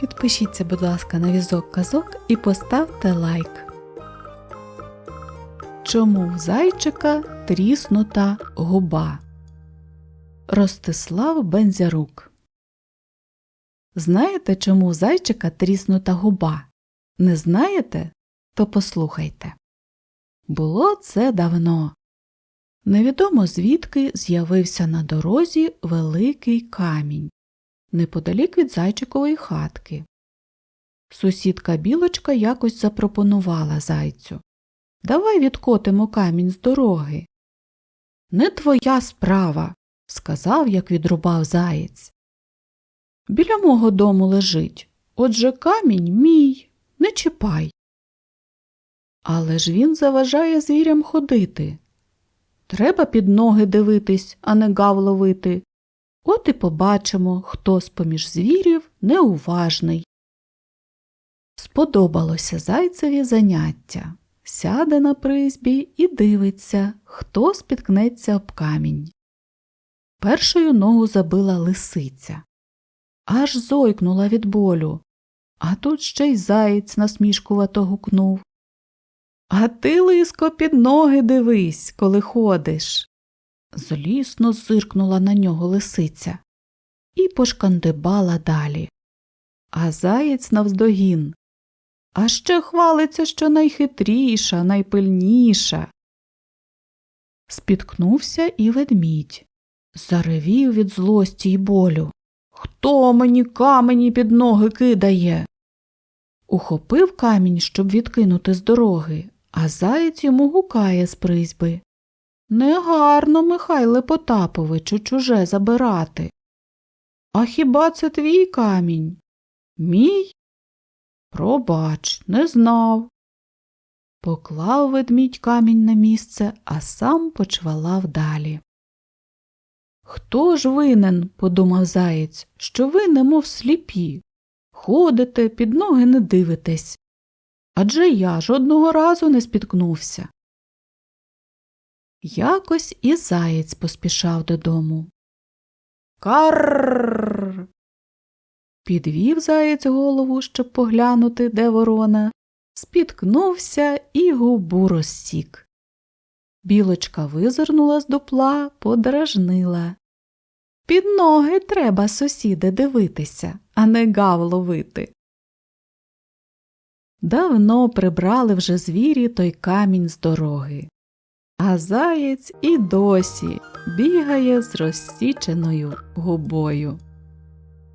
Підпишіться, будь ласка, на візок казок і поставте лайк. Чому в зайчика тріснута губа? Ростислав Бензярук Знаєте, чому в зайчика тріснута губа? Не знаєте? То послухайте. Було це давно. Невідомо звідки з'явився на дорозі великий камінь неподалік від зайчикової хатки. Сусідка білочка якось запропонувала зайцю Давай відкотимо камінь з дороги. Не твоя справа, сказав, як відрубав заєць. Біля мого дому лежить. Отже камінь мій, не чіпай. Але ж він заважає звірям ходити. Треба під ноги дивитись, а не гав ловити. От і побачимо, хто з поміж звірів неуважний. Сподобалося зайцеві заняття. Сяде на призбі і дивиться, хто спіткнеться об камінь. Першою ногу забила лисиця. Аж зойкнула від болю. А тут ще й заєць насмішкувато гукнув. А ти, лиско, під ноги дивись, коли ходиш. Злісно зиркнула на нього лисиця і пошкандибала далі. А заєць навздогін. А ще хвалиться, що найхитріша, найпильніша. Спіткнувся і ведмідь. Заревів від злості й болю. Хто мені камені під ноги кидає? Ухопив камінь, щоб відкинути з дороги, а заєць йому гукає з призьби. Негарно, Михайле Потаповичу, чуже забирати. А хіба це твій камінь? Мій? Пробач, не знав. Поклав ведмідь камінь на місце, а сам почвалав далі. Хто ж винен, подумав заєць, що ви немов сліпі. Ходите, під ноги не дивитесь. Адже я жодного разу не спіткнувся. Якось і заєць поспішав додому. Карр. Підвів заєць голову, щоб поглянути, де ворона, спіткнувся і губу розсік. Білочка визирнула з дупла, подражнила. Під ноги треба, сусіде, дивитися, а не гав ловити. Давно прибрали вже звірі той камінь з дороги. А заєць і досі бігає з розсіченою губою.